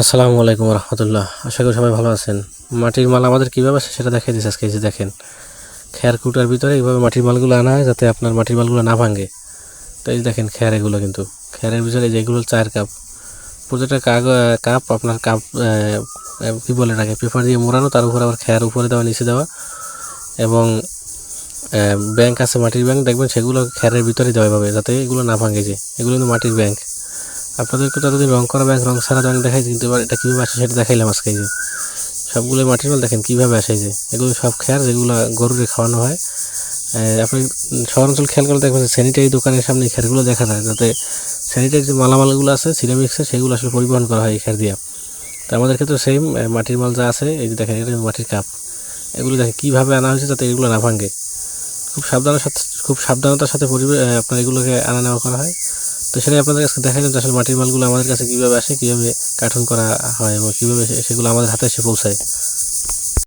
আসসালামু আলাইকুম রহমতুল্লাহ। আশা করি সবাই ভালো আছেন। মাটির মাল আমাদের কীভাবে সেটা দেখাই দিচ্ছে আজকে যে দেখেন। খেয়ার কুটার ভিতরে এইভাবে মাটির মালগুলো আনা হয় যাতে আপনার মাটির মালগুলো না ভাঙে। তো এই দেখেন খেয়ার এগুলো কিন্তু। খেয়ারের ভিতরে যেগুলো চায়ের কাপ। প্রতিটা কাগ কাপ আপনার কাপ কী বলে এটাকে? পেপার দিয়ে মোড়ানো, তার উপর আবার খেয়ার উপরে দেওয়া, নিচে দেওয়া। এবং ব্যাংক আছে, মাটির ব্যাংক। দেখবেন সেগুলো খেয়ারের ভিতরে দেওয়া হবে যাতে এগুলো না ভাঙে যে। এগুলো কিন্তু মাটির ব্যাংক। আপনাদেরকে ততদিন রং করা ব্যাংক রং ছাড়া ব্যাংক দেখাই কিন্তু এবার এটা কীভাবে আসে সেটা দেখাইলাম আজকে যে। সবগুলো মাটির মাল দেখেন, কীভাবে আসে যে। এগুলো সব খেয়ার যেগুলো গরুরে খাওয়ানো হয়। আপনি শহর অঞ্চল খেয়াল করলে দেখবেন স্যানিটারি দোকানের সামনে খেয়ারগুলো দেখা যায়, যাতে স্যানিটারি যে মালামালগুলো আছে সিরামিক্সের সেগুলো আসলে পরিবহন করা হয় এই খেয়ার দিয়ে। তো আমাদের ক্ষেত্রে সেম মাটির মাল যা আছে, এই যে দেখেন, এটা মাটির কাপ। এগুলো দেখেন, কীভাবে আনা হয়েছে যাতে এগুলো না ভাঙে। খুব সাবধানের সাথে, খুব সাবধানতার সাথে পরিবে আপনার এগুলোকে আনা নেওয়া করা হয়। তো সেটাই আপনাদের কাছে দেখা যে আসলে মাটির মালগুলো আমাদের কাছে কীভাবে আসে, কীভাবে কার্টুন করা হয় এবং কীভাবে সেগুলো আমাদের হাতে এসে পৌঁছায়।